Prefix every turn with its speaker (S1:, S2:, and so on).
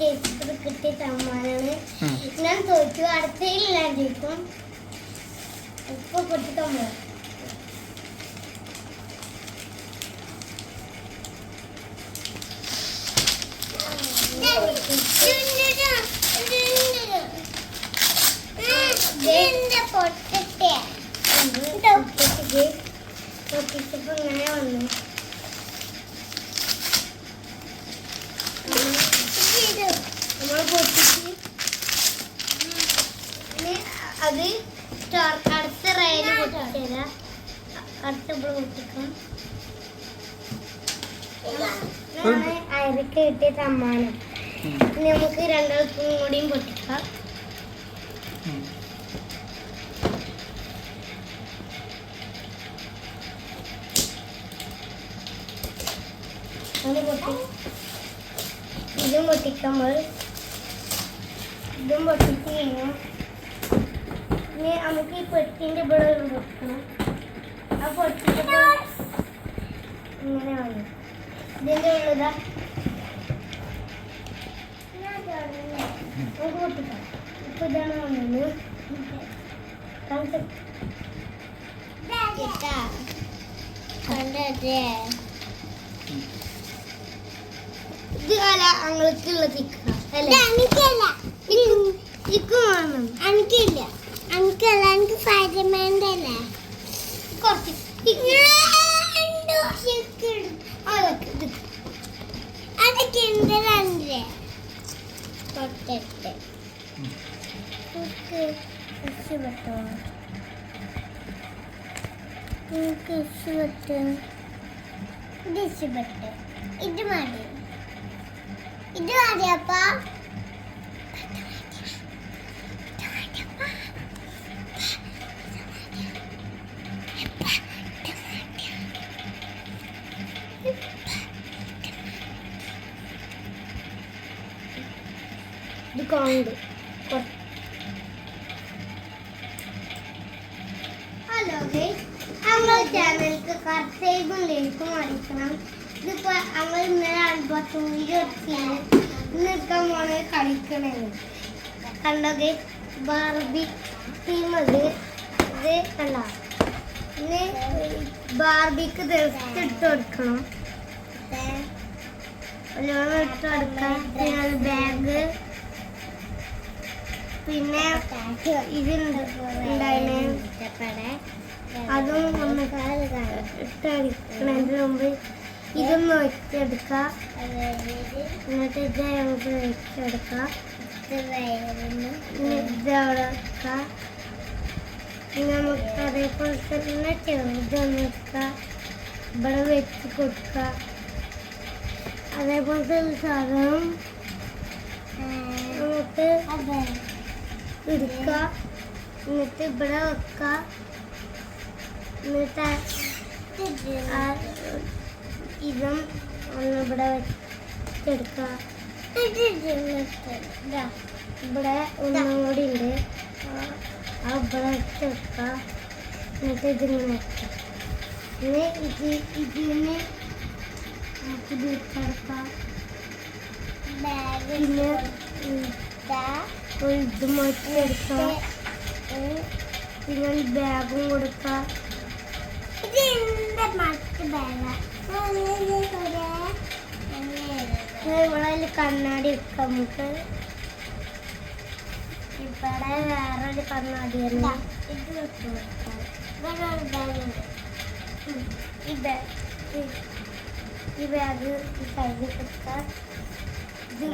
S1: ജയിച്ചത് കിട്ടിയ
S2: സമ്മാനമാണ്.
S1: ഞാൻ തോറ്റു. അടുത്തതിൽ ഞാൻ ജയിക്കും. ഇപ്പൊ പൊട്ടിക്കാൻ പോവാം പൊട്ടത്തെ പൊട്ടിച്ചപ്പോ ഇങ്ങനെ വന്നു. നമ്മൾ പൊട്ടിച്ച് അത് അടുത്ത പൊട്ടിച്ചേരാ. അടുത്ത നമ്മൾ പൊട്ടിക്കും. അയർക്ക് കിട്ടിയ സമ്മാനം. നമുക്ക് രണ്ടാൾക്കും കൂടിയും പൊട്ടിക്കാം. ഇതും പൊട്ടിക്കാം നമ്മൾ ഇതും പൊട്ടിച്ച് കഴിഞ്ഞു ഇനി നമുക്ക് ഈ പെട്ടിന്റെ ഇവിടെ പൊട്ടിക്കണം ആ പൊട്ടിച്ചപ്പോൾ ഇങ്ങനെ വന്നു. ഇതിന്റെ ഉള്ളതാ നമുക്ക് പൊട്ടിക്കാം. ഇപ്പൊ ഇതാണ് വന്നത്. കണ്ടേ? ഇത്. അല്ല അങ്ങൾക്കുള്ള ചിക്ക അല്ലേ?
S2: ഉം.
S1: എനിക്ക് ഇഷ്ടപ്പെട്ടോ എനിക്ക് ഇഷ്ടപ്പെട്ടു ഇത് ഇഷ്ടപ്പെട്ടു ഇത് മതി ഇത് മതിയപ്പാ ഇത് കോണ്ട് ഹലോ ഞങ്ങളുടെ ചാനലിക്ക് കർഷകരും ലിങ്കും അടിക്കണം ഇതിപ്പോ ഞങ്ങൾ ഇന്നലെ അൻപത്തൂരി വെച്ചാണ് ഇന്നൊക്കെ മോനെ കളിക്കണേ കണ്ടത് ബാർബി ടീം അത്. ഇത് കണ്ട? പിന്നെ ബാർബിക്ക് ദിവസം ഇട്ട് കൊടുക്കണം. നല്ലോണം ഇട്ട് കൊടുക്കാം ബാഗ് പിന്നെ ഉണ്ടായിരുന്നേ അതും ഒന്ന് ഇട്ടടിക്കണതിന് മുമ്പ് ഇതൊന്ന് വെച്ചെടുക്കുക എന്നിട്ട് ഇത് നമുക്ക് വെച്ചെടുക്കുക പിന്നെ ഇത് അവിടെ വെക്കുക പിന്നെ നമുക്ക് അതേപോലെ തന്നെ ചെറുതൊന്ന് വെക്കുക ഇവിടെ വെച്ച് കൊടുക്കുക അതേപോലത്തെ സാധനം. നമുക്ക് എടുക്കുക എന്നിട്ട് ഇവിടെ വെക്കുക എന്നിട്ട് ഇതും ഒന്ന് ഇവിടെ വെച്ചെടുക്കുക ഇവിടെ ഒന്നും കൂടി ഉണ്ട്. ആ- ഇവിടെ വെച്ചെടുക്കുക എന്നിട്ട് ഇതിങ്ങനെ പിന്നെ ഇത് ഇതിന് നമുക്ക് ഇത് വെച്ചെടുക്കാം പിന്നെ ഒരു ഇത് മാറ്റിയെടുക്കാം പിന്നെ ഒരു ബാഗും കൊടുക്കാം. ഇവിടെ കണ്ണാടി വെക്കാം നമുക്ക്. ഇവിടെ വേറൊരു കണ്ണാടി തന്നെ. ഇത് വെച്ച് കൊടുക്കാം. ഇവിടെ ഒരു ബാഗുണ്ട് ഉം. ഈ ബാഗ് ഈ ബാഗ് ഈ സൈഡിൽ കൊടുക്കാം ഇത്.